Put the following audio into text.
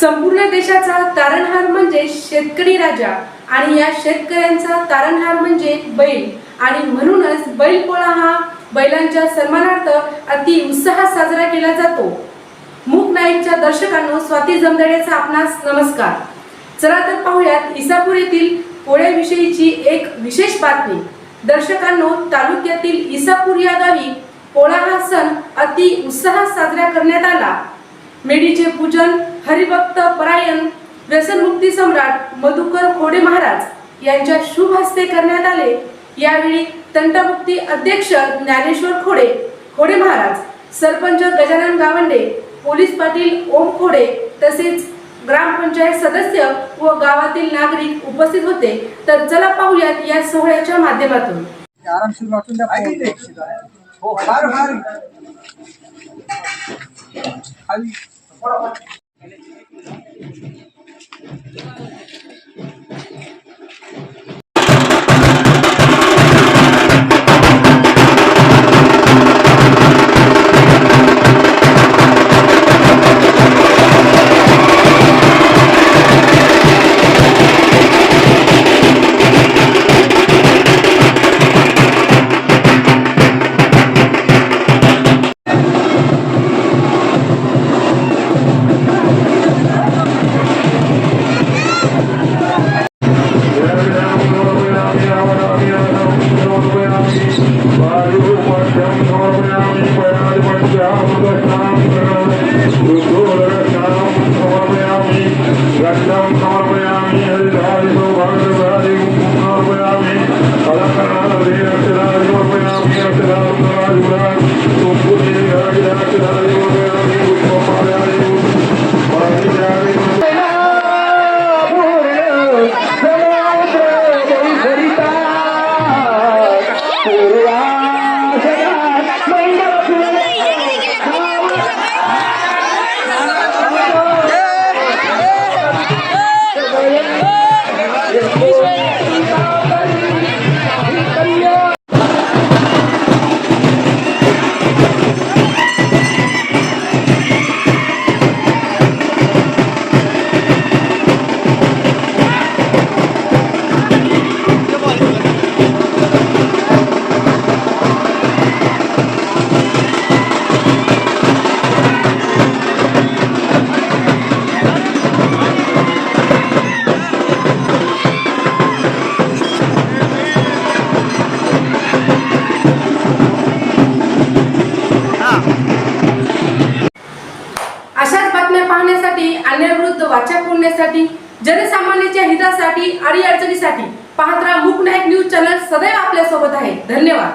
संपूर्ण देशाचा तारणहार म्हणजे शेतकरी राजा. आणि या शेतकऱ्यांचा तारणहार म्हणजे बैल. आणि म्हणूनच बैलपोळा हा बैलांच्या सन्मानार्थ अति उत्साहात साजरा केला जातो. मूक नाईकच्या दर्शकांनो स्वाती जमदड्याचा आपणास नमस्कार. चला तर पाहूयात इसापूर येथील पोळ्याविषयीची एक विशेष बातमी. दर्शकांनो तालुक्यातील इसापूर या गावी पोळा हा सण अति उत्साहात साजरा करण्यात आला. मेढीचे पूजन हरिभक्त परायण व्यसनमुक्ती सम्राट मधुकर खोडे महाराज यांच्या शुभ हस्ते करण्यात आले. यावेळी तंटमुक्ती अध्यक्ष ज्ञानेश्वर खोडे खोडे महाराज सरपंच गजानन गावंडे पोलीस पाटील ओम खोडे तसेच ग्रामपंचायत सदस्य व गावातील नागरिक उपस्थित होते. तर चला पाहूयात या सोहळ्याच्या माध्यमातून. आरामशीर वाटून द्या. हो फार फार. 还有 ثقارات अन्यायविरुद्ध वाचा फोडण्यासाठी जनसामान्याच्या हितासाठी आणि अडचणीसाठी पाहत राहा मूक नायक न्यूज चॅनल सदैव आपल्यासोबत आहे. धन्यवाद.